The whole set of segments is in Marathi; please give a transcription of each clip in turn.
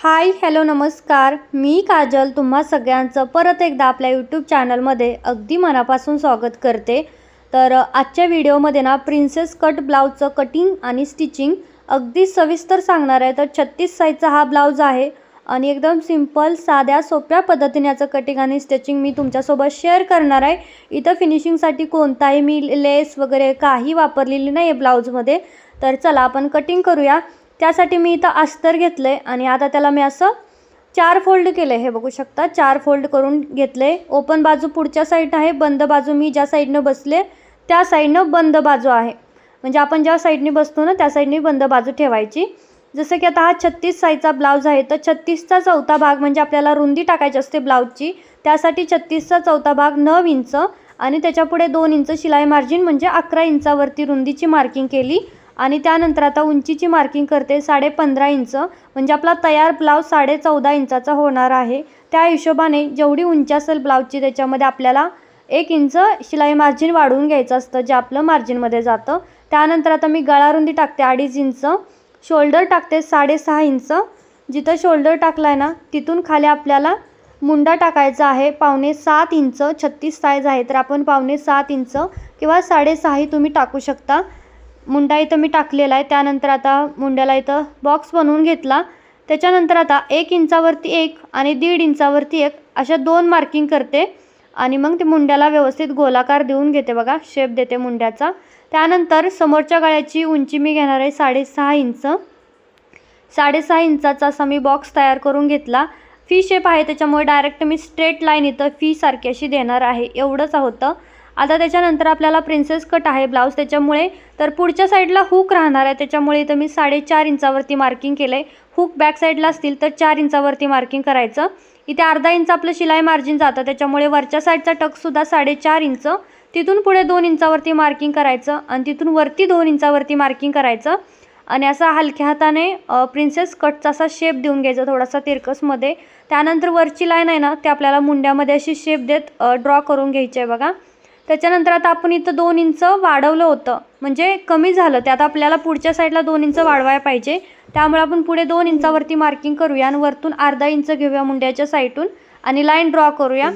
हाय हॅलो नमस्कार. मी काजल तुम्हा सगळ्यांचं परत एकदा आपल्या यूट्यूब चॅनलमध्ये अगदी मनापासून स्वागत करते. तर आजच्या व्हिडिओमध्ये ना प्रिन्सेस कट ब्लाऊजचं कटिंग आणि स्टिचिंग अगदी सविस्तर सांगणार आहे. तर छत्तीस साईजचा हा ब्लाऊज आहे आणि एकदम सिंपल साध्या सोप्या पद्धतीने याचं कटिंग आणि स्टिचिंग मी तुमच्यासोबत शेअर करणार आहे. इथं फिनिशिंगसाठी कोणताही मी लेस वगैरे काही वापरलेली नाही आहे ब्लाऊजमध्ये तर चला आपण कटिंग करूया. त्यासाठी मी इथं अस्तर घेतलं आहे आणि आता त्याला मी असं चार फोल्ड केलं हे बघू शकता चार फोल्ड करून घेतले ओपन बाजू पुढच्या साईड आहे बंद बाजू मी ज्या साईडनं बसले त्या साईडनं बंद बाजू आहे. म्हणजे आपण ज्या साईडने बसतो ना त्या साईडने बंद बाजू ठेवायची. जसं की आता हा छत्तीस साईजचा ब्लाऊज आहे तर छत्तीसचा चौथा भाग म्हणजे आपल्याला रुंदी टाकायची असते ब्लाऊजची. त्यासाठी छत्तीसचा चौथा भाग नऊ इंच आणि त्याच्यापुढे दोन इंच शिलाई मार्जिन म्हणजे अकरा इंचावरती रुंदीची मार्किंग केली. आणि त्यानंतर आता उंचीची मार्किंग करते साडे पंधरा इंच. म्हणजे आपला तयार ब्लाऊज साडे चौदा इंचाचा होणार आहे. त्या हिशोबाने जेवढी उंची असेल ब्लाऊजची त्याच्यामध्ये आपल्याला एक इंच शिलाई मार्जिन वाढवून घ्यायचं असतं जे आपलं मार्जिनमध्ये जातं. त्यानंतर आता मी गळारुंदी टाकते अडीच इंच. शोल्डर टाकते साडेसहा इंच. जिथं शोल्डर टाकला आहे ना तिथून खाली आपल्याला मुंडा टाकायचा आहे. पावणे सात इंच छत्तीस साईज आहे. तर आपण पावणे सात इंच किंवा साडेसहाही तुम्ही टाकू शकता. मुंडा इथं मी टाकलेला आहे. त्यानंतर आता मुंड्याला इथं बॉक्स बनवून घेतला. त्याच्यानंतर आता एक इंचावरती एक आणि दीड इंचावरती एक अशा दोन मार्किंग करते. आणि मग ते मुंड्याला व्यवस्थित गोलाकार देऊन घेते बघा. शेप देते मुंड्याचा. त्यानंतर समोरच्या गळ्याची उंची मी घेणार आहे साडेसहा इंच. साडेसहा इंचाचा असा मी बॉक्स तयार करून घेतला. फी शेप आहे त्याच्यामुळे डायरेक्ट मी स्ट्रेट लाईन इथं फी सारखी अशी देणार आहे. एवढंच होतं. आता त्याच्यानंतर आपल्याला प्रिन्सेस कट आहे ब्लाऊज त्याच्यामुळे. तर पुढच्या साईडला हुक राहणार आहे. त्याच्यामुळे इथं मी साडेचार इंचावरती मार्किंग केलं आहे हुक बॅक साईडला असतील तर चार इंचावरती मार्किंग करायचं. इथे अर्धा इंच आपलं शिलाई मार्जिन जातं. त्याच्यामुळे वरच्या साईडचा टकसुद्धा साडेचार इंच. तिथून पुढे दोन इंचावरती मार्किंग करायचं आणि तिथून वरती दोन इंचावरती मार्किंग करायचं. आणि असा हलक्या हाताने प्रिन्सेस कटचा असा शेप देऊन घ्यायचा थोडासा तिरकसमध्ये. त्यानंतर वरची लाईन आहे ना ते आपल्याला मुंड्यामध्ये अशी शेप देत ड्रॉ करून घ्यायची आहे बघा. त्याच्यानंतर आता आपण इथं दोन इंच वाढवलं होतं. म्हणजे कमी झालं. ते आता आपल्याला पुढच्या साईडला दोन इंच वाढवायला पाहिजे. त्यामुळे आपण पुढे दोन इंचावरती मार्किंग करूया आणि वरतून अर्धा इंच घेऊया मुंड्याच्या साईडून आणि लाईन ड्रॉ करूया.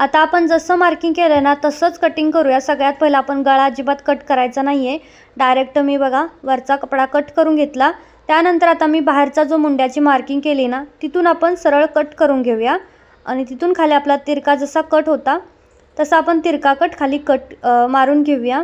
आता आपण जसं मार्किंग केलं ना तसंच कटिंग करूया. सगळ्यात पहिलं आपण गळा अजिबात कट करायचा नाही आहे डायरेक्ट मी बघा वरचा कपडा कट करून घेतला. त्यानंतर आता मी बाहेरचा जो मुंड्याची मार्किंग केली ना तिथून आपण सरळ कट करून घेऊया. आणि तिथून खाली आपला तिरका जसा कट होता तसं आपण तिरका कट खाली कट मारून घेऊया.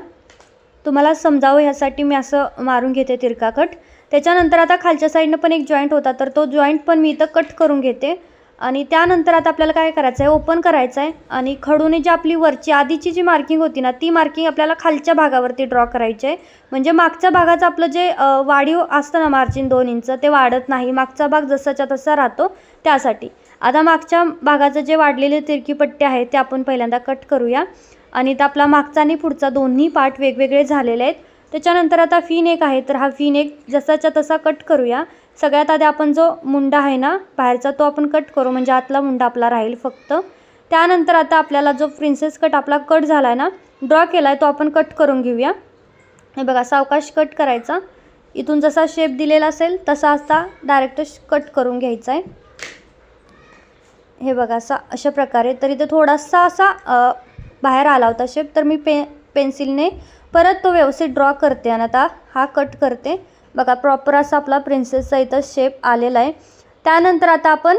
तुम्हाला समजावं ह्यासाठी मी असं मारून घेते तिरकाकट. त्याच्यानंतर आता खालच्या साईडनं पण एक जॉईंट होता तर तो जॉईंट पण मी इथं कट करून घेते. आणि त्यानंतर आता आपल्याला काय करायचं आहे ओपन करायचं आहे आणि खडूने जी आपली वरची आधीची जी मार्किंग होती ना ती मार्किंग आपल्याला खालच्या भागावरती ड्रॉ करायची आहे. म्हणजे मागच्या भागाचं आपलं जे वाढीव असतं ना मार्जिन दोन इंच ते वाढत नाही. मागचा भाग जसाच्या तसा राहतो त्यासाठी. आता मागच्या भागाचं जे वाढलेले तिरकी पट्टे आहेत ते आपण पहिल्यांदा कट करूया. आणि तर आपला मागचा आणि पुढचा दोन्ही पार्ट वेगवेगळे झालेले आहेत. त्याच्यानंतर आता फीन एक आहे तर हा फीन एक जसाच्या तसा कट करूया. सगळ्यात आधी आपण जो मुंडा आहे ना बाहेरचा तो आपण कट करू म्हणजे आतला मुंडा आपला राहील फक्त. त्यानंतर आता आपल्याला जो प्रिन्सेस कट आपला कट झाला आहे ना ड्रॉ केला आहे तो आपण कट करून घेऊया. हे बघा सावकाश कट करायचा. इथून जसा शेप दिलेला असेल तसा आता डायरेक्ट कट करून घ्यायचा आहे हे बघा असा अशा प्रकारे. तर इथं थोडासा असा बाहेर आला होता शेप. तर मी पे पेन्सिलने परत तो व्यवस्थित ड्रॉ करते आणि आता हा कट करते. बघा प्रॉपर असा आपला प्रिन्सेसचा इथं शेप आलेला आहे. त्यानंतर आता आपण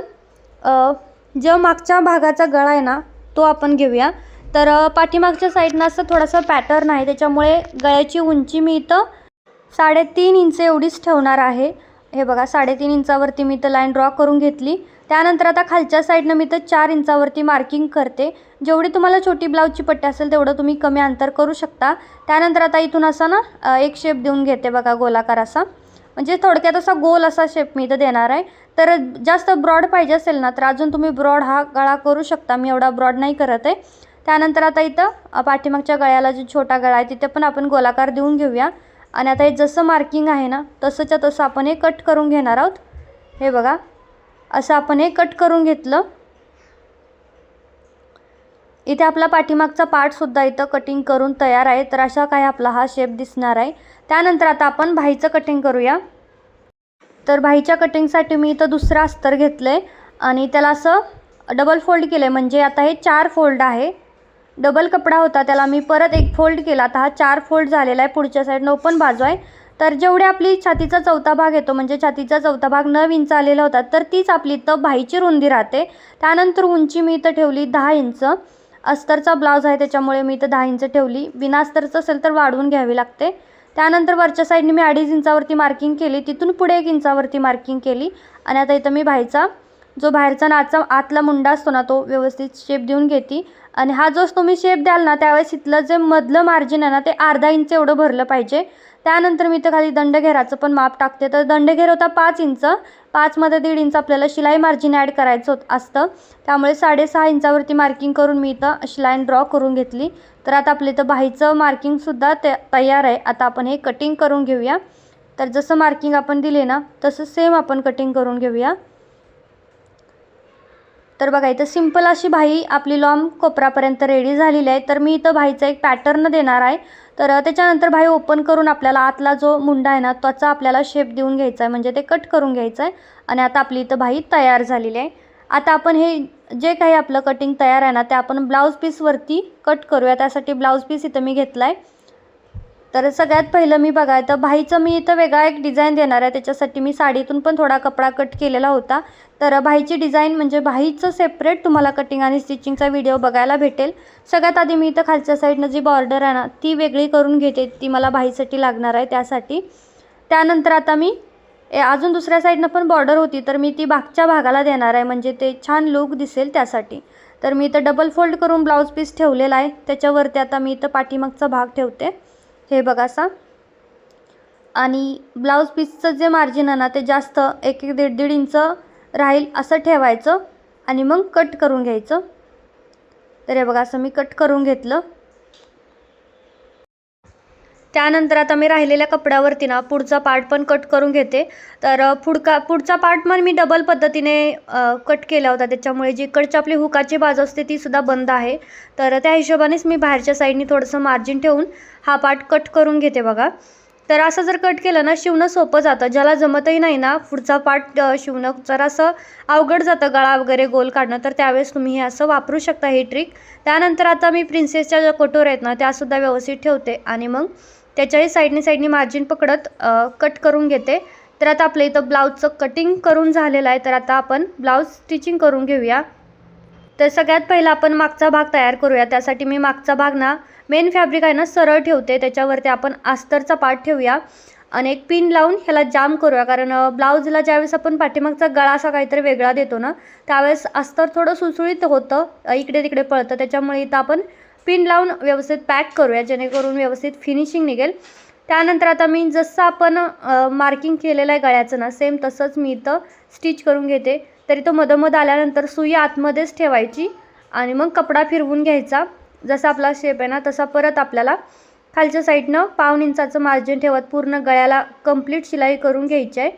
जो मागच्या भागाचा गळा आहे ना तो आपण घेऊया. तर पाठीमागच्या साईडनं असं थोडासा पॅटर्न आहे. त्याच्यामुळे गळ्याची उंची मी इथं साडेतीन इंच एवढीच ठेवणार आहे. हे बघा साडेतीन इंचावरती मी इथं लाईन ड्रॉ करून घेतली. त्यानंतर आता खालच्या साईडनं मी तर चार इंचावरती मार्किंग करते. जेवढी तुम्हाला छोटी ब्लाऊजची पट्टी असेल तेवढं तुम्ही कमी अंतर करू शकता. त्यानंतर आता इथून असा ना एक शेप देऊन घेते बघा गोलाकार असा. म्हणजे थोडक्यात असा गोल असा शेप मी इथं देणार आहे. तर जास्त ब्रॉड पाहिजे असेल ना तर अजून तुम्ही ब्रॉड हा गळा करू शकता. मी एवढा ब्रॉड नाही करत आहे. त्यानंतर आता इथं पाठीमागच्या गळ्याला जो छोटा गळा आहे तिथे पण आपण गोलाकार देऊन घेऊया. आणि आता हे जसं मार्किंग आहे ना तसंच्या तसं आपण हे कट करून घेणार आहोत. हे बघा असं आपण हे कट करून घेतलं. इथे आपला पाठीमागचा पार्टसुद्धा इथं कटिंग करून तयार आहे. तर अशा काय आपला हा शेप दिसणार आहे. त्यानंतर आता आपण भाईचं कटिंग करूया. तर भाईच्या कटिंगसाठी मी इथं दुसरं अस्तर घेतलं आहे आणि त्याला असं डबल फोल्ड केलं आहे म्हणजे आता हे चार फोल्ड आहे. डबल कपडा होता त्याला मी परत एक फोल्ड केला. आता हा चार फोल्ड झालेला आहे पुढच्या साईडनं ओपन बाजू आहे. तर जेवढे आपली छातीचा चौथा भाग येतो म्हणजे छातीचा चौथा भाग नऊ इंच आलेला होता तर तीच आपली इथं भाईची रुंदी राहते. त्यानंतर उंची मी इथं ठेवली दहा इंच. अस्तरचा ब्लाऊज आहे त्याच्यामुळे मी इथं दहा इंच ठेवली. बिना अस्तरचं असेल तर वाढवून घ्यावी लागते. त्यानंतर वरच्या साईडने मी अडीच इंचावरती मार्किंग केली. तिथून पुढे एक इंचावरती मार्किंग केली. आणि आता इथं मी भाईचा जो बाहेरचा नाचा आतला मुंडा असतो ना तो व्यवस्थित शेप देऊन घेते. आणि हा जो तुम्ही शेप द्याल ना त्यावेळेस इथलं जे मधलं मार्जिन आहे ना ते अर्धा इंच एवढं भरलं पाहिजे. त्यानंतर मी इथं खाली दंडघेराचं पण माप टाकते. तर दंडघेर होता पाच इंच पाचमध्ये दीड इंच आपल्याला शिलाई मार्जिन ॲड करायचं होत असतं. त्यामुळे साडेसहा इंचावरती मार्किंग करून मी इथं शिलाईन ड्रॉ करून घेतली. तर आता आपलं इथं बाहीचं मार्किंगसुद्धा ते तयार आहे. आता आपण हे कटिंग करून घेऊया. तर जसं मार्किंग आपण दिले ना तसं सेम आपण कटिंग करून घेऊया. तर बघा इथं सिंपल अशी भाई आपली लॉम कोपरापर्यंत रेडी झालेली आहे. तर मी इथं भाईचा एक पॅटर्न देणार आहे. तर त्याच्यानंतर भाई ओपन करून आपल्याला आतला जो मुंडा आहे ना त्याचा आपल्याला शेप देऊन घ्यायचा आहे. म्हणजे ते कट करून घ्यायचं आहे. आणि आता आपली इथं भाई तयार झालेली आहे. आता आपण हे जे काही आपलं कटिंग तयार आहे ना ते आपण ब्लाऊज पीसवरती कट करूया. त्यासाठी ब्लाऊज पीस इथं मी घेतला आहे तर सगळ्यात पहिलं मी बघा तर भाईचं मी इथं वेगळा एक डिझाईन देणार आहे. त्याच्यासाठी मी साडीतून पण थोडा कपडा कट केलेला होता. तर भाईची डिझाईन म्हणजे भाईचं सेपरेट तुम्हाला कटिंग आणि स्टिचिंगचा व्हिडिओ बघायला भेटेल. सगळ्यात आधी मी इथं खालच्या साईडनं जी बॉर्डर आहे ना ती वेगळी करून घेते. ती मला भाईसाठी लागणार आहे त्यासाठी. त्यानंतर आता मी ए अजून दुसऱ्या साईडनं पण बॉर्डर होती तर मी ती बागच्या भागाला देणार आहे. म्हणजे ते छान लुक दिसेल त्यासाठी. तर मी इथं डबल फोल्ड करून ब्लाऊज पीस ठेवलेला आहे. त्याच्यावरती आता मी इथं पाठीमागचा भाग ठेवते. हे बघा असा. आणि ब्लाऊज पीसचं जे मार्जिन आहे ना ते जास्त एक एक दीड दीड इंच राहील असं ठेवायचं आणि मग कट करून घ्यायचं. तर हे बघा असं मी कट करून घेतलं. त्यानंतर आता मी राहिलेल्या कपड्यावरती ना पुढचा पार्ट पण कट करून घेते. तर पुढका पुढचा पार्ट पण मी डबल पद्धतीने कट केला होता. त्याच्यामुळे जी इकडची आपली हुकाची बाजू असते ती सुद्धा बंद आहे. तर त्या हिशोबानेच मी बाहेरच्या साईडनी थोडंसं मार्जिन ठेवून हा पार्ट कट करून घेते बघा. तर असं जर कट केलं ना शिवणं सोपं जातं. ज्याला जमतही नाही ना पुढचा पार्ट शिवणं जरासं अवघड जातं गळा वगैरे गोल काढणं. तर त्यावेळेस तुम्ही हे असं वापरू शकता ही ट्रिक त्यानंतर आता मी प्रिन्सेसच्या ज्या कटोर आहेत ना त्यासुद्धा व्यवस्थित ठेवते. आणि मग त्याच्याही साईडने साईडने मार्जिन पकडत कट करून घेते. तर आता आपल्या इथं ब्लाऊजचं कटिंग करून झालेलं आहे. तर आता आपण ब्लाऊज स्टिचिंग करून घेऊया. तर सगळ्यात पहिला आपण मागचा भाग तयार करूया. त्यासाठी मी मागचा भाग ना मेन फॅब्रिक आहे ना सरळ ठेवते. त्याच्यावरती आपण आस्तरचा पाठ ठेवूया. आणि एक पिन लावून ह्याला जाम करूया. कारण ब्लाऊजला ज्यावेळेस आपण पाठीमागचा गळा असा काहीतरी वेगळा देतो ना त्यावेळेस अस्तर थोडं सुळसुळीत होतं. इकडे तिकडे पळतं. त्याच्यामुळे इथं आपण पिन लावून व्यवस्थित पॅक करूया जेणेकरून व्यवस्थित फिनिशिंग निघेल. त्यानंतर आता मी जसं आपण मार्किंग केलेलं आहे गळ्याचं ना सेम तसंच मी इथं स्टिच करून घेते. तरी तो मधोमध आल्यानंतर सुई आतमध्येच ठेवायची आणि मग कपडा फिरवून घ्यायचा. जसा आपला शेप आहे ना तसा परत आपल्याला खालच्या साईडनं पाऊन इंचाचं मार्जिन ठेवत पूर्ण गळ्याला कंप्लीट शिलाई करून घ्यायची आहे.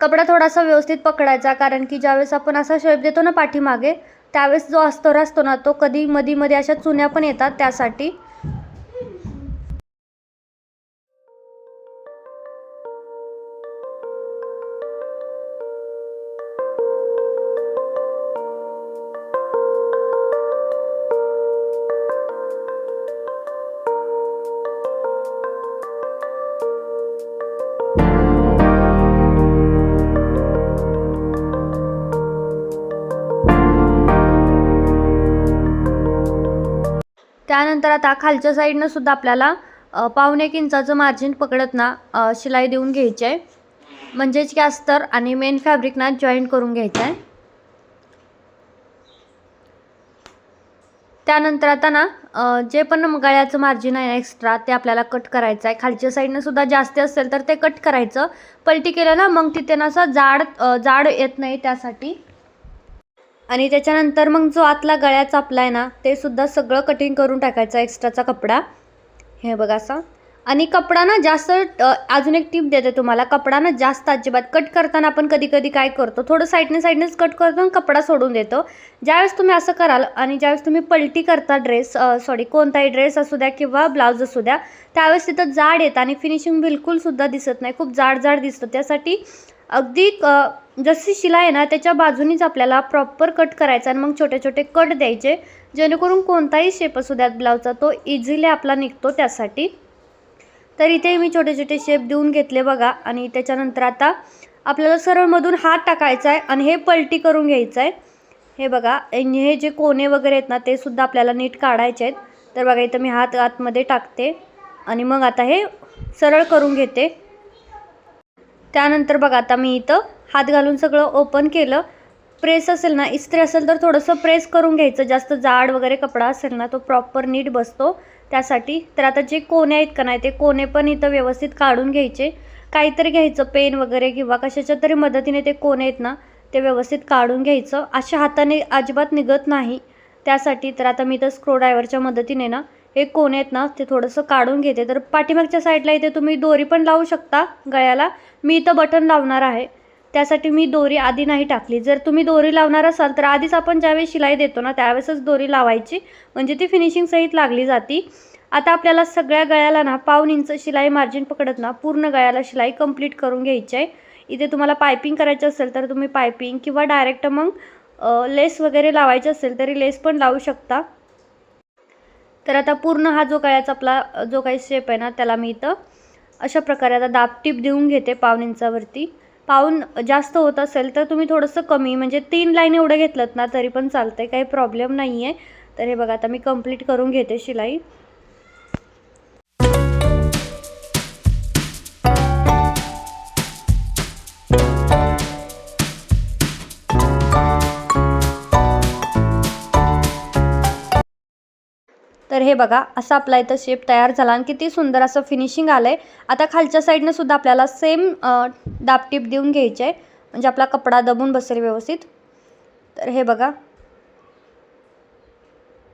कपडा थोडासा व्यवस्थित पकडायचा कारण की ज्यावेळेस आपण असा शेप देतो ना पाठीमागे त्यावेळेस जो अस्तर असतो ना तो कधी मधी मध्ये अशा चुन्या पण येतात त्यासाठी. त्यानंतर आता खालच्या साईडनं सुद्धा आपल्याला पावणे एक इंचाचं मार्जिन पकडत ना शिलाई देऊन घ्यायची आहे. म्हणजेच की अस्तर आणि मेन फॅब्रिक ना जॉईंट करून घ्यायचं आहे. त्यानंतर आता ना जे पण गळ्याचं मार्जिन आहे ना एक्स्ट्रा ते आपल्याला कट करायचं आहे. खालच्या साईडनं सुद्धा जास्त असेल तर ते कट करायचं. पलटी केलं ना मग तिथे ना असं जाड जाड येत नाही त्यासाठी. आणि त्याच्यानंतर मग जो आतला गळ्याचा आपला आहे ना ते सुद्धा सगळं कटिंग करून टाकायचा एक्स्ट्राचा कपडा. हे बघा असा. आणि कपडा ना जास्त अजून एक टिप देते तुम्हाला. कपडा ना जास्त अजिबात कट करताना आपण कधी कधी काय करतो थोडं साईडने साईडनेच कट करतो आणि कपडा सोडून देतो. ज्यावेळेस तुम्ही असं कराल आणि ज्यावेळेस तुम्ही पलटी करता ड्रेस सॉरी कोणताही ड्रेस असू द्या किंवा ब्लाऊज असू द्या त्यावेळेस तिथं जाड येतं आणि फिनिशिंग बिलकुलसुद्धा दिसत नाही. खूप जाड जाड दिसतं. त्यासाठी अगदी क जशी शिलाई आहे ना त्याच्या बाजूनीच आपल्याला प्रॉपर कट करायचा आणि मग छोटे छोटे कट द्यायचे. जेणेकरून कोणताही शेप असू द्यात ब्लाऊजचा तो इझिली आपला निघतो त्यासाठी. तर इथे मी छोटे छोटे शेप देऊन घेतले बघा आणि त्याच्यानंतर आता आपल्याला सरळमधून हात टाकायचा आहे आणि हे पलटी करून घ्यायचं आहे. हे बघा हे जे कोणे वगैरे आहेत ना ते सुद्धा आपल्याला नीट काढायचे आहेत. तर बघा इथं मी हात आतमध्ये टाकते आणि मग आता हे सरळ करून घेते. त्यानंतर बघा आता मी इथं हात घालून सगळं ओपन केलं. प्रेस असेल ना इस्त्री असेल तर थोडंसं प्रेस करून घ्यायचं. जास्त जाड वगैरे कपडा असेल ना तो प्रॉपर नीट बसतो. त्यासाठी तर आता जे कोणे आहेत का नाही ते कोणे पण इथं व्यवस्थित काढून घ्यायचे. काहीतरी घ्यायचं पेन वगैरे किंवा कशाच्या तरी मदतीने ते कोणे आहेत ना ते व्यवस्थित काढून घ्यायचं. अशा हाताने अजिबात निघत नाही. त्यासाठी तर आता मी इथं स्क्रू ड्रायव्हरच्या मदतीने ना हे कोण आहेत ना ते थोडंसं काढून घेते. तर पाठीमागच्या साईडला इथे तुम्ही दोरी पण लावू शकता गळ्याला. मी इथं बटन लावणार आहे. त्यासाठी मी दोरी आधी नाही टाकली. जर तुम्ही दोरी लावणार असाल तर आधीच आपण ज्यावेळेस शिलाई देतो ना त्यावेळेसच दोरी लावायची. म्हणजे ती फिनिशिंग सहित लागली जाती. आता आपल्याला सगळ्या गळ्याला ना पाऊन इंच शिलाई मार्जिन पकडत ना पूर्ण गळ्याला शिलाई कंप्लीट करून घ्यायची आहे. इथे तुम्हाला पायपिंग करायचं असेल तर तुम्ही पायपिंग किंवा डायरेक्ट मग लेस वगैरे लावायची असेल तरी लेस पण लावू शकता. तर आता पूर्ण हा जो काही आपला जो काही शेप आहे ना त्याला मी इथं अशा प्रकारे आता दाबटीप देऊन घेते पाऊन इंचावरती पाऊन जास्त होत असेल तर तुम्ही थोडंसं कमी म्हणजे तीन लाईन एवढं घेतलं ना तरी पण चालतं आहे काही प्रॉब्लेम नाही आहे तर हे बघा आता मी कंप्लीट करून घेते शिलाई. तर हे बघा असा आपला इथं शेप तयार झाला आणि किती सुंदर असं फिनिशिंग आलं आहे आता खालच्या साईडनं सुद्धा आपल्याला सेम दापटीप देऊन घ्यायचे आहे. म्हणजे आपला कपडा दबून बसेल व्यवस्थित. तर हे बघा.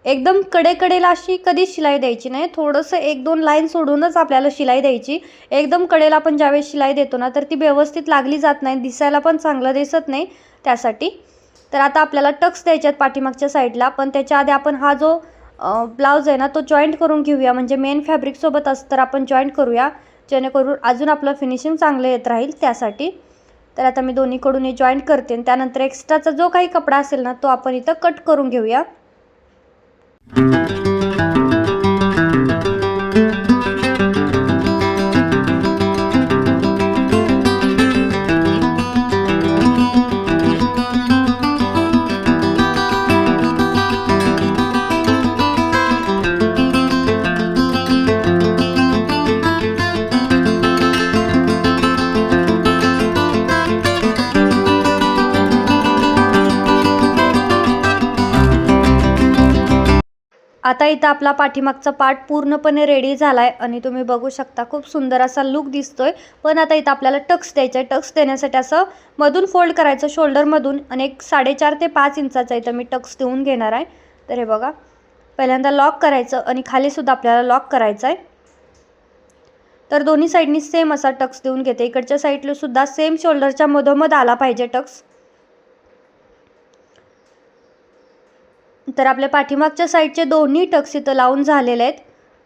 एकदम कडेकडेला अशी कधीच शिलाई द्यायची नाही. थोडंसं एक दोन लाईन सोडूनच आपल्याला शिलाई द्यायची. एकदम कडेला आपण ज्यावेळेस शिलाई देतो ना तर ती व्यवस्थित लागली जात नाही. दिसायला पण चांगलं दिसत नाही त्यासाठी. तर आता आपल्याला टक्स द्यायचे आहेत पाठीमागच्या साईडला पण त्याच्या आधी आपण हा जो ब्लाऊज आहे ना तो जॉईंट करून घेऊया. म्हणजे मेन फॅब्रिकसोबत असं तर आपण जॉईंट करूया. जेणेकरून अजून आपलं फिनिशिंग चांगलं येत राहील त्यासाठी. तर आता मी दोन्हीकडून हे जॉईंट करते आणि त्यानंतर एक्स्ट्राचा जो काही कपडा असेल ना तो आपण इथं कट करून घेऊया. इथं आपला पाठीमागचा पार्ट पूर्णपणे रेडी झाला आहे आणि तुम्ही बघू शकता खूप सुंदर असा लुक दिसतोय. पण आता इथं आपल्याला टक्स द्यायचं आहे. टक्स देण्यासाठी असं मधून फोल्ड करायचं शोल्डरमधून आणि एक साडेचार ते पाच इंचाचा इथं मी टक्स देऊन घेणार आहे. तर हे बघा पहिल्यांदा लॉक करायचं आणि खालीसुद्धा आपल्याला लॉक करायचं आहे. तर दोन्ही साईडनी सेम असा टक्स देऊन घेते. इकडच्या साईडला सुद्धा सेम शोल्डरच्या मधोमध आला पाहिजे टक्स. तर आपल्या पाठीमागच्या साईडचे दोन्ही टक्स इथं लावून झालेले आहेत.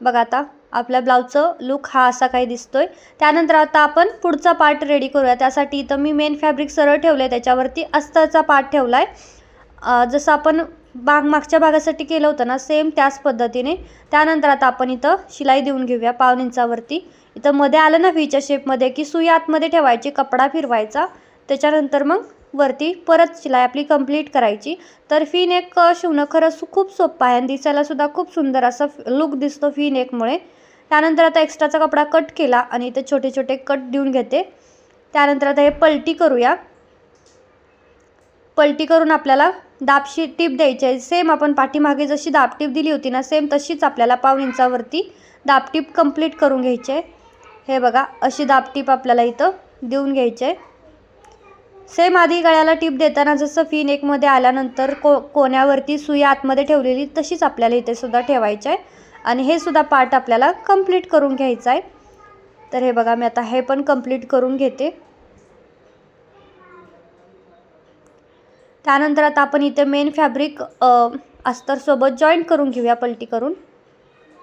बघा आता आपल्या ब्लाऊजचं लुक हा असा काही दिसतोय. त्यानंतर आता आपण पुढचा पार्ट रेडी करूया. त्यासाठी इथं मी मेन फॅब्रिक सरळ ठेवलं आहे त्याच्यावरती अस्तरचा पार्ट ठेवला आहे जसं आपण बाग मागच्या भागासाठी केलं होतं ना सेम त्याच पद्धतीने. त्यानंतर आता आपण इथं शिलाई देऊन घेऊया पावन इंचावरती. इथं मध्ये आलं ना व्हीच्या शेपमध्ये की सुई आतमध्ये ठेवायची कपडा फिरवायचा. त्याच्यानंतर मग वरती परत शिलाई आपली कंप्लीट करायची. तर फी नेक शिवणं खरंच खूप सोपं आहे आणि दिसायलासुद्धा खूप सुंदर असा लुक दिसतो फी नेकमुळे त्यानंतर आता एक्स्ट्राचा कपडा कट केला आणि इथे छोटे छोटे कट देऊन घेते. त्यानंतर आता हे पलटी करूया. पलटी करून आपल्याला दाबशी टीप द्यायची आहे. सेम आपण पाठीमागे जशी दाबटीप दिली होती ना सेम तशीच आपल्याला पाऊन इंचावरती दाबटीप कंप्लीट करून घ्यायची आहे. हे बघा अशी दाबटीप आपल्याला इथं देऊन घ्यायची आहे. सेम आधी गळ्याला टीप देताना जसं फिन एकमध्ये आल्यानंतर को कोण्यावरती सुई आतमध्ये ठेवलेली तशीच आपल्याला इथे सुद्धा ठेवायची आहे. आणि हे सुद्धा पार्ट आपल्याला कंप्लीट करून घ्यायचं आहे. तर हे बघा मी आता हे पण कंप्लीट करून घेते. त्यानंतर आता आपण इथे मेन फॅब्रिक अस्तरसोबत जॉईंट करून घेऊया पलटी करून.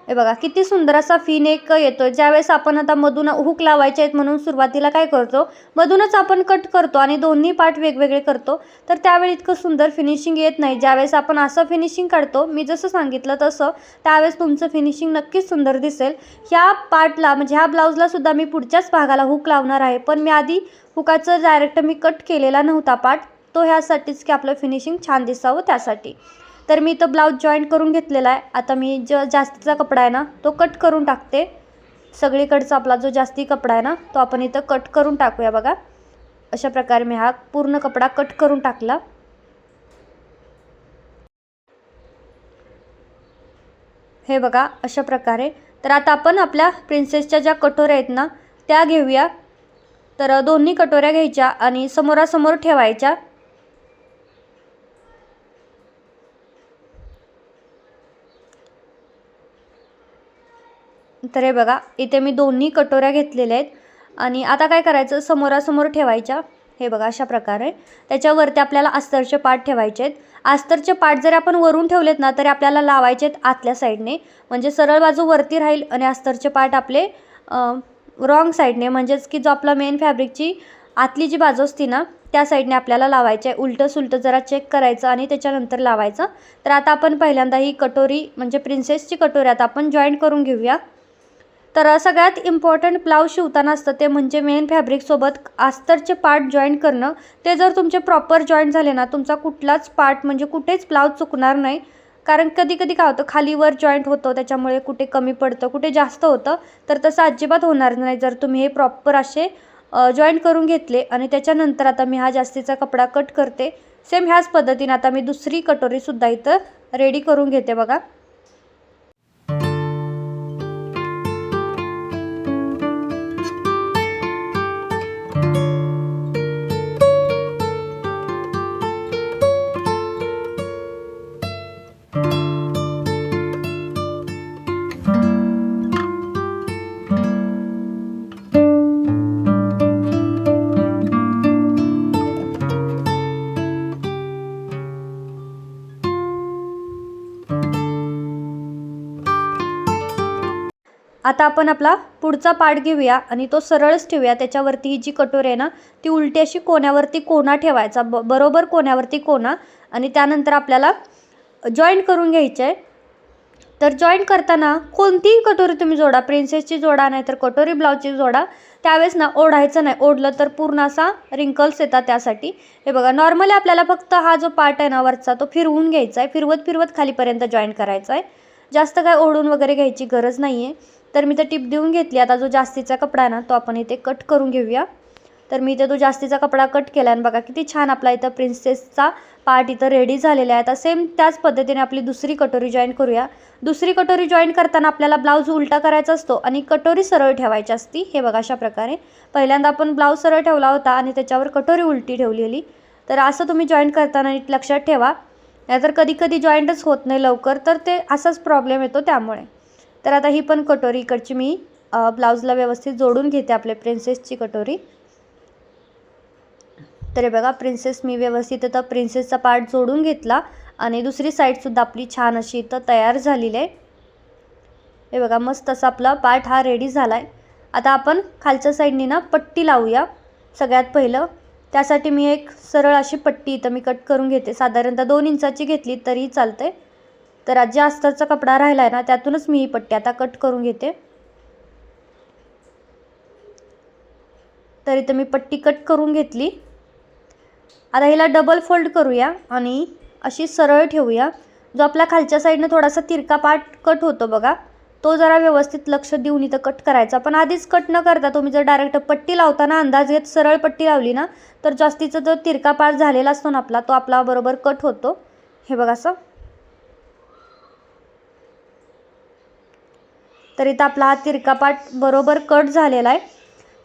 हे बघा किती सुंदर असा फिन एक येतो ज्यावेळेस आपण आता मधून हुक लावायचे आहेत म्हणून सुरुवातीला काय करतो? मधूनच आपण कट करतो आणि दोन्ही पार्ट वेगवेगळे करतो. तर त्यावेळी इतकं सुंदर फिनिशिंग येत नाही. ज्यावेळेस आपण असं फिनिशिंग काढतो मी जसं सांगितलं तसं त्यावेळेस तुमचं फिनिशिंग नक्कीच सुंदर दिसेल. ह्या पार्टला म्हणजे ह्या ब्लाऊजला सुद्धा मी पुढच्याच भागाला हुक लावणार आहे. पण मी आधी हुकाचं डायरेक्ट मी कट केलेला नव्हता पार्ट तो ह्यासाठीच की आपलं फिनिशिंग छान दिसावं त्यासाठी. तर मी इथं ब्लाऊज जॉईंट करून घेतलेला आहे. आता मी ज जास्तीचा कपडा आहे ना तो कट करून टाकते. सगळीकडचा आपला जो जास्ती कपडा आहे ना तो आपण इथं कट करून टाकूया बघा. अशा प्रकारे मी हा पूर्ण कपडा कट करून टाकला. हे बघा अशा प्रकारे. तर आता आपण आपल्या प्रिन्सेसच्या ज्या कटोऱ्या आहेत ना त्या घेऊया. तर दोन्ही कटोऱ्या घ्यायच्या आणि समोरासमोर ठेवायच्या. तर हे बघा इथे मी दोन्ही कटोऱ्या घेतलेल्या आहेत. आणि आता काय करायचं? समोरासमोर ठेवायच्या. हे बघा अशा प्रकारे. त्याच्यावरती आपल्याला अस्तरचे पाठ ठेवायचे आहेत. अस्तरचे पाठ जर आपण वरून ठेवलेत ना तरी आपल्याला लावायचे आहेत आतल्या साईडने. म्हणजे सरळ बाजू वरती राहील आणि अस्तरचे पाठ आपले रॉंग साईडने म्हणजेच की जो आपला मेन फॅब्रिकची आतली जी बाजू असती ना त्या साईडने आपल्याला लावायचे आहे. उलटं सुलटं जरा चेक करायचं आणि त्याच्यानंतर लावायचं. तर आता आपण पहिल्यांदा ही कटोरी म्हणजे प्रिन्सेसची कटोरी आता आपण जॉईंट करून घेऊया. तर सगळ्यात इम्पॉर्टंट ब्लाऊज शिवताना असतं ते म्हणजे मेन फॅब्रिकसोबत आस्तरचे पार्ट जॉईंट करणं. ते जर तुमचे प्रॉपर जॉईंट झाले ना तुमचा कुठलाच पार्ट म्हणजे कुठेच ब्लाऊज चुकणार नाही. कारण कधी कधी काय होतं खालीवर जॉईंट होतं त्याच्यामुळे कुठे कमी पडतं कुठे जास्त होतं तर तसं अजिबात होणार नाही जर तुम्ही हे प्रॉपर असे जॉईंट करून घेतले. आणि त्याच्यानंतर आता मी हा जास्तीचा कपडा कट करते. सेम ह्याच पद्धतीने आता मी दुसरी कटोरीसुद्धा इथं रेडी करून घेते बघा. आता आपण आपला पुढचा पार्ट घेऊया आणि तो सरळच ठेवूया. त्याच्यावरती ही जी कटोरी आहे ना ती उलटी अशी कोण्यावरती कोणा ठेवायचा. ब बरोबर कोण्यावरती कोणा आणि त्यानंतर आपल्याला जॉईंट करून घ्यायचं आहे तर जॉईंट करताना कोणतीही कटोरी तुम्ही जोडा. प्रिन्सेसची जोडा नाही तर कटोरी ब्लाऊजची जोडा. त्यावेळेस ना ओढायचं नाही. ओढलं तर पूर्ण असा रिंकल्स येतात त्यासाठी. हे बघा नॉर्मली आपल्याला फक्त हा जो पार्ट आहे ना वरचा तो फिरवून घ्यायचा आहे फिरवत फिरवत खालीपर्यंत जॉईंट करायचा आहे जास्त काय ओढून वगैरे घ्यायची गरज नाही आहे तर मी तर टिप देऊन घेतली. आता जो जास्तीचा कपडा आहे ना तो आपण इथे कट करून घेऊया. तर मी इथे तो जास्तीचा कपडा कट केला आणि बघा किती छान आपला इथं प्रिन्सेसचा पार्ट इथं रेडी झालेला आहे. आता सेम त्याच पद्धतीने आपली दुसरी कटोरी जॉईन करूया. दुसरी कटोरी जॉईन करताना आपल्याला ब्लाऊज उलटा करायचा असतो आणि कटोरी सरळ ठेवायची असती. हे बघा अशा प्रकारे. पहिल्यांदा आपण ब्लाऊज सरळ ठेवला होता आणि त्याच्यावर कटोरी उलटी ठेवलेली. तर असं तुम्ही जॉईन करताना नीट लक्षात ठेवा. नाहीतर कधी कधी जॉईंटच होत नाही लवकर. तर ते असाच प्रॉब्लेम येतो त्यामुळे. तर आता ही पण कटोरी इकडची मी ब्लाऊजला व्यवस्थित जोडून घेते आपले प्रिन्सेसची कटोरी. तर हे बघा प्रिन्सेस मी व्यवस्थित आता प्रिन्सेसचा पार्ट जोडून घेतला आणि दुसरी साईडसुद्धा आपली छान अशी इथं तयार झालेली आहे. हे बघा मस्त असा आपला पार्ट हा रेडी झाला आहे आता आपण खालच्या साईडनी ना पट्टी लावूया. सगळ्यात पहिलं त्यासाठी मी एक सरळ अशी पट्टी इथं मी कट करून घेते. साधारणतः दोन इंचाची घेतली तरी चालते तर आज जे अस्तरचा कपडा राहिला आहे ना त्यातूनच मी ही पट्टी आता कट करून घेते. तर इथं मी पट्टी कट करून घेतली. आता हिला डबल फोल्ड करूया आणि अशी सरळ ठेवूया. जो आपला खालच्या साईडनं थोडासा तिरका पार्ट कट होतो बघा तो जरा व्यवस्थित लक्ष देऊन इथं कट करायचा. पण आधीच कट न करता तुम्ही जर डायरेक्ट पट्टी लावताना अंदाज घेत सरळ पट्टी लावली ना तर जास्तीचा जो तिरका पार्ट झालेला असतो ना आपला तो आपला बरोबर कट होतो. हे बघा असं. तर इथं आपला हा तिरका पाट बरोबर कट झालेला आहे.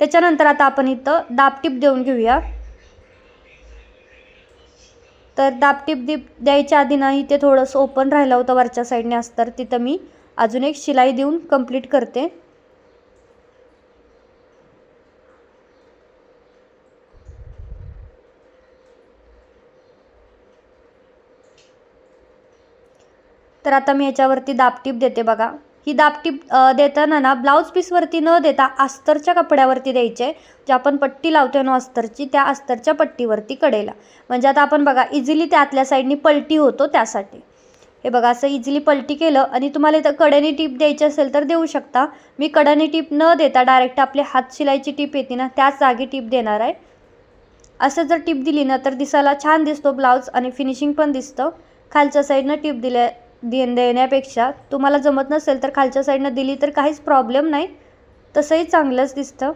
त्याच्यानंतर आता आपण इथं दापटीप देऊन घेऊया. तर दाबटीप दीप द्यायच्या आधी ना इथे थोडंसं ओपन राहिलं होतं वरच्या साईडने अस्तर. तिथं मी अजून एक शिलाई देऊन कंप्लीट करते. तर आता मी याच्यावरती दापटीप देते बघा. ही दापटी देताना ना ब्लाऊज पीसवरती न देता अस्तरच्या कपड्यावरती द्यायची. आहे जे आपण पट्टी लावतो ना अस्तरची त्या अस्तरच्या पट्टीवरती कडेला. म्हणजे आता आपण बघा इझिली त्यातल्या साईडनी पलटी होतो त्यासाठी. हे बघा असं इझिली पलटी केलं आणि तुम्हाला इथं कडेने टीप द्यायची असेल तर देऊ शकता. मी कड्याने टीप न देता डायरेक्ट आपली हात शिलाईची टीप येते ना त्याच जागी टीप देणार आहे. असं जर टीप दिली ना तर दिसायला छान दिसतो ब्लाऊज आणि फिनिशिंग पण दिसतं. खालच्या साईडनं टीप दिल्या दे देण्यापेक्षा तुम्हाला जमत नसेल तर खालच्या साईडनं दिली तर काहीच प्रॉब्लेम नाही. तसंही चांगलंच दिसतं.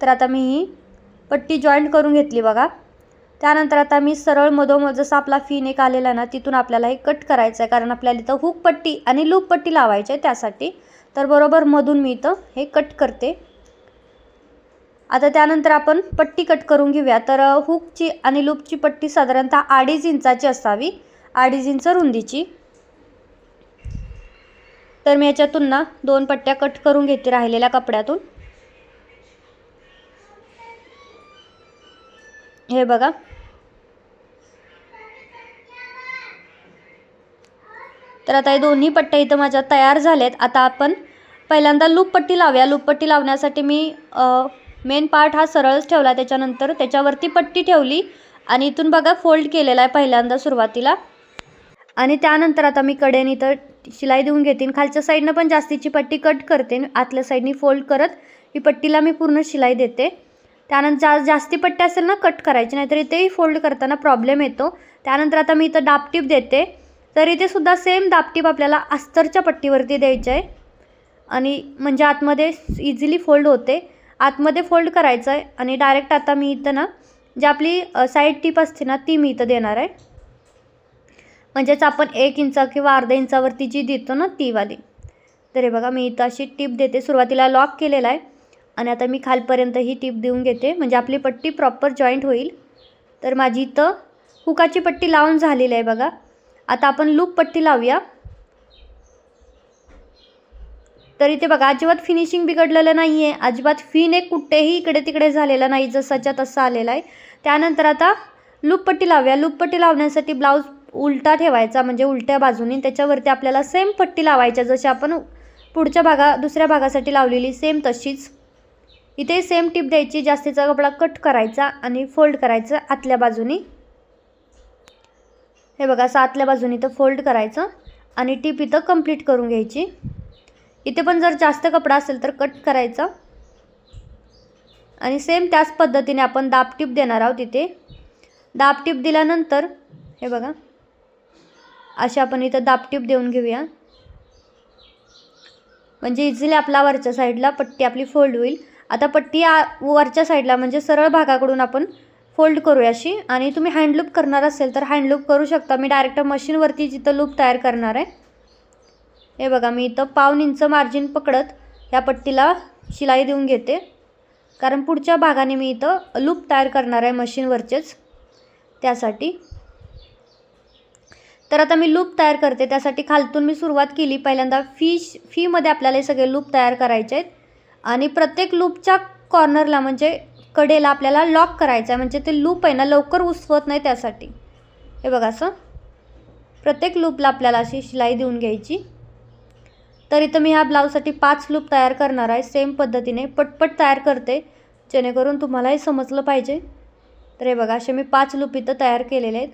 तर आता मी ही पट्टी जॉईंट करून घेतली बघा. त्यानंतर आता मी सरळ मधोमध जसा आपला फीन एक आलेला ना तिथून आपल्याला हे कट करायचं आहे कारण आपल्याला इथं हुक पट्टी आणि लूप पट्टी लावायची आहे त्यासाठी. तर बरोबर मधून मी इथं हे कट करते. आता त्यानंतर आपण पट्टी कट करून घेऊया. तर हुकची आणि लूपची पट्टी साधारणतः अडीच इंचाची असावी. अडीच इंच रुंदीची. तर मी याच्यातून ना दोन पट्ट्या कट करून घेते राहिलेल्या कपड्यातून. हे बघा. तर आता हे दोन्ही पट्ट्या इथं माझ्या तयार झाल्यात आता आपण पहिल्यांदा लूप पट्टी लावूया. लूप पट्टी लावण्यासाठी मी मेन पार्ट हा सरळच ठेवला त्याच्यानंतर त्याच्यावरती पट्टी ठेवली आणि इथून बघा फोल्ड केलेला आहे पहिल्यांदा सुरुवातीला. आणि त्यानंतर आता मी कडेने इथं शिलाई देऊन घेते खालच्या साईडनं पण जास्तीची पट्टी कट करते आतल्या साईडनी फोल्ड करत ही पट्टीला मी पूर्ण शिलाई देते. त्यानंतर जा जास्ती पट्टी असेल ना कट करायची. नाहीतर इथेही फोल्ड करताना प्रॉब्लेम येतो. त्यानंतर आता मी इथं दापटीप देते. तर इथे सुद्धा सेम दापटीप आपल्याला अस्तरच्या पट्टीवरती द्यायचं आहे. आणि म्हणजे आतमध्ये इझिली फोल्ड होते. आतमध्ये फोल्ड करायचं आहे आणि डायरेक्ट आता मी इथं ना जी आपली साईड टीप असते ना ती मी इथं देणार आहे. म्हणजेच आपण एक इंचा किंवा अर्धा इंचावरती जी देतो ना ती वाली तर हे बघा मी इथं अशी टीप देते. सुरुवातीला लॉक केलेला आहे. आणि आता मी खालपर्यंत ही टीप देऊन घेते. म्हणजे आपली पट्टी प्रॉपर जॉईंट होईल. तर माझी इथं हुकाची पट्टी लावून झालेली आहे बघा. आता आपण लूप पट्टी लावूया. तर इथे बघा अजिबात फिनिशिंग बिघडलेलं नाही आहे अजिबात फिन एक कुठेही इकडे तिकडे झालेला नाही जसाच्या तसा आलेला आहे. त्यानंतर आता लूपपट्टी लावूया. लूपपट्टी लावण्यासाठी ब्लाऊज उलटा ठेवायचा म्हणजे उलट्या बाजूने. त्याच्यावरती आपल्याला सेम पट्टी लावायच्या जशी आपण पुढच्या भागा दुसऱ्या भागासाठी लावलेली सेम तशीच. इथे सेम टीप द्यायची जास्तीचा कपडा कट करायचा आणि फोल्ड करायचा आतल्या बाजूनी. हे बघा असं आतल्या बाजूनी इथं फोल्ड करायचं आणि टीप इथं कंप्लीट करून घ्यायची. इथे पण जर जास्त कपडा असेल तर कट करायचा. आणि सेम त्याच पद्धतीने आपण दाबटीप देणार आहोत इथे. दाबटीप दिल्यानंतर हे बघा अशा आपण इथं दाबटीप देऊन घेऊया. म्हणजे इझिली आपला वरच्या साईडला पट्टी आपली फोल्ड होईल. आता पट्टी वरच्या साईडला म्हणजे सरळ भागाकडून आपण फोल्ड करूया अशी. आणि तुम्ही हँडलूप करणार असेल तर हँडलूप करू शकता. मी डायरेक्ट मशीनवरती जिथं लूप तयार करणार आहे. हे बघा मी इथं पाऊन इंच मार्जिन पकडत ह्या पट्टीला शिलाई देऊन घेते. कारण पुढच्या भागाने मी इथं लूप तयार करणार आहे मशीनवरचेच त्यासाठी. तर आता मी लूप तयार करते. त्यासाठी खालतून मी सुरुवात केली. पहिल्यांदा फीश फीमध्ये आपल्याला हे सगळे लूप तयार करायचे आहेत. आणि प्रत्येक लूपच्या कॉर्नरला म्हणजे कडेला आपल्याला लॉक करायचं आहे. म्हणजे ते लूप आहे ना लवकर उसवत नाही त्यासाठी. हे बघा असं. प्रत्येक लूपला आपल्याला अशी शिलाई देऊन घ्यायची. तर इथं मी ह्या ब्लाऊजसाठी पाच लूप तयार करणार आहे. सेम पद्धतीने पटपट तयार करते. जेणेकरून तुम्हालाही समजलं पाहिजे. तर हे बघा असे मी पाच लूप इथं तयार केलेले आहेत.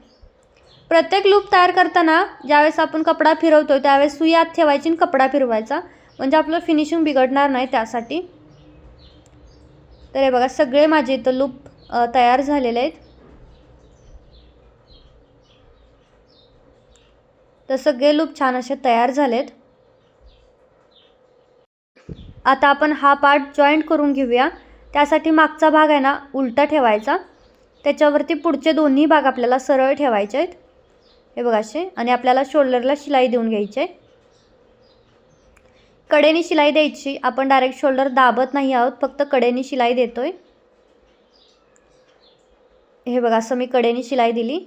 प्रत्येक लूप तयार करताना ज्यावेळेस आपण कपडा फिरवतो त्यावेळेस सुई आत ठेवायची आणि कपडा फिरवायचा. म्हणजे आपलं फिनिशिंग बिघडणार नाही त्यासाठी. तर हे बघा सगळे माझे इथं लूप तयार झालेले आहेत. तर सगळे लूप छान असे तयार झालेत. आता आपण हा पार्ट जॉईंट करून घेऊया. त्यासाठी मागचा भाग आहे ना उलटा ठेवायचा. त्याच्यावरती पुढचे दोन्ही भाग आपल्याला सरळ ठेवायचे आहेत. हे बघा असे. आणि आपल्याला शोल्डरला शिलाई देऊन घ्यायची आहे. कडेने शिलाई द्यायची. आपण डायरेक्ट शोल्डर दाबत नाही आहोत. फक्त कडेने शिलाई देतोय. हे बघा असं मी कडेने शिलाई दिली.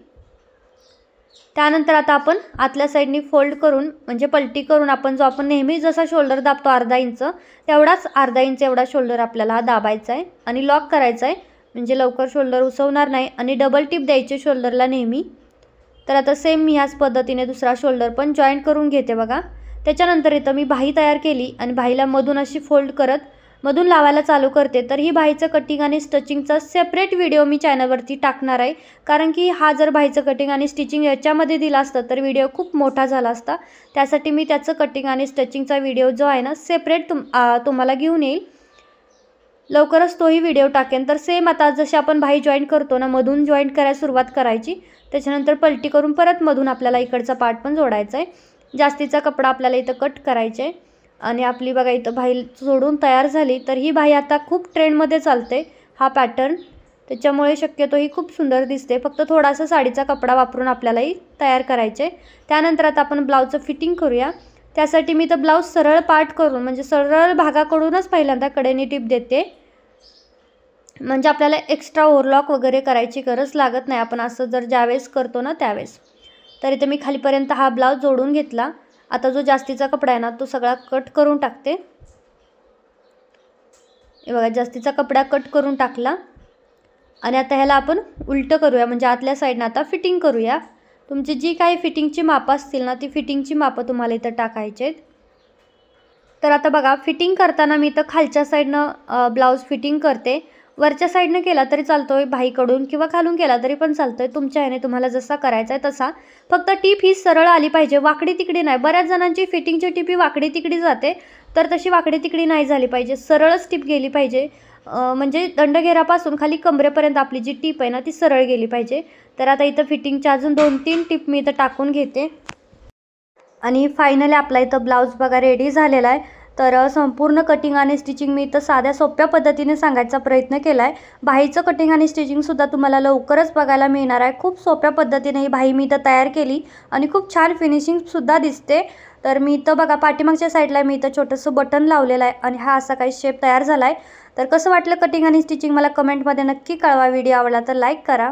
त्यानंतर आता आपण आतल्या साईडनी फोल्ड करून म्हणजे पलटी करून आपण जो आपण नेहमी जसा शोल्डर दाबतो अर्धा इंच तेवढाच अर्धा इंच एवढा शोल्डर आपल्याला हा दाबायचा आहे आणि लॉक करायचा आहे. म्हणजे लवकर शोल्डर उसवणार नाही आणि डबल टिप द्यायचे शोल्डरला नेहमी. तर आता सेम मी ह्याच पद्धतीने दुसरा शोल्डर पण जॉईंट करून घेते बघा. त्याच्यानंतर इथं मी बाही तयार केली आणि बाहीला मधून अशी फोल्ड करत मधून लावायला चालू करते. तर ही बाहीचं कटिंग आणि स्टिचिंगचा सेपरेट व्हिडिओ मी चॅनलवरती टाकणार आहे. कारण की हा जर बाहीचं कटिंग आणि स्टिचिंग याच्यामध्ये दिला असतं तर व्हिडिओ खूप मोठा झाला असता. त्यासाठी मी त्याचं कटिंग आणि स्टिचिंगचा व्हिडिओ जो आहे ना सेपरेट तुम तुम्हाला घेऊन येईल. लवकरच तोही व्हिडिओ टाकेन. तर सेम आता जसे आपण भाई जॉईन करतो ना मधून जॉईंट करायला सुरुवात करायची. त्याच्यानंतर पलटी करून परत मधून आपल्याला इकडचा पार्ट पण जोडायचा आहे. जास्तीचा कपडा आपल्याला इथं कट करायचा आहे. आणि आपली बघा इथं भाई सोडून तयार झाली तर ही बाई आता खूप ट्रेंडमध्ये चालते हा पॅटर्न त्याच्यामुळे शक्यतो ही खूप सुंदर दिसते. फक्त थोडासा साडीचा कपडा वापरून आपल्यालाही तयार करायचे. त्यानंतर आता आपण ब्लाऊजचं फिटिंग करूया. त्यासाठी मी तर ब्लाऊज सरळ पार्ट करून म्हणजे सरळ भागाकडूनच पहिल्यांदा कडेने टिप देते. म्हणजे आपल्याला एक्स्ट्रा ओव्हरलॉक वगैरे करायची गरज लागत नाही. आपण असं जर ज्यावेळेस करतो ना त्यावेळेस. तर इथे मी खालीपर्यंत हा ब्लाऊज जोडून घेतला. आता जो जास्तीचा कपडा आहे ना तो सगळा कट करून टाकते. हे बघा जास्तीचा कपडा कट करून टाकला. आणि आता ह्याला आपण उलटं करूया म्हणजे आतल्या साईडनं आता फिटिंग करूया. तुमची जी काही फिटिंगची मापं असतील ना ती फिटिंगची मापं तुम्हाला इथं टाकायची आहेत. तर आता बघा फिटिंग करताना मी तर खालच्या साईडनं ब्लाऊज फिटिंग करते. वरच्या साईडनं केला तरी चालतो आहे बाईकडून किंवा खालून केला तरी पण चालतो आहे तुमच्या ह्याने तुम्हाला जसा करायचा आहे तसा. फक्त टीप ही सरळ आली पाहिजे. वाकडी तिकडी नाही. बऱ्याच जणांची फिटिंगची टीप ही वाकडी तिकडी जाते. तर तशी वाकडी तिकडी नाही झाली पाहिजे. सरळच टीप गेली पाहिजे. म्हणजे दंडघेरापासून खाली कमरेपर्यंत आपली जी टीप आहे ना ती सरळ गेली पाहिजे. तर आता इथं फिटिंगच्या अजून दोन तीन टीप मी इथं टाकून घेते. आणि फायनली आपला इथं ब्लाऊज बघा रेडी झालेला आहे. तर संपूर्ण कटिंग आणि स्टिचिंग मी इथं साध्या सोप्या पद्धतीने सांगायचा प्रयत्न केला आहे बाहीचं कटिंग आणि स्टिचिंगसुद्धा तुम्हाला लवकरच बघायला मिळणार आहे. खूप सोप्या पद्धतीने ही बाही मी इथं तयार केली आणि खूप छान फिनिशिंगसुद्धा दिसते. तर मी इथं बघा पाठीमागच्या साईडला मी इथं छोटंसं बटन लावलेलं आहे आणि हा असा काही शेप तयार झाला आहे तर कसं वाटलं कटिंग आणि स्टिचिंग मला कमेंटमध्ये नक्की कळवा. व्हिडिओ आवडला तर लाईक करा.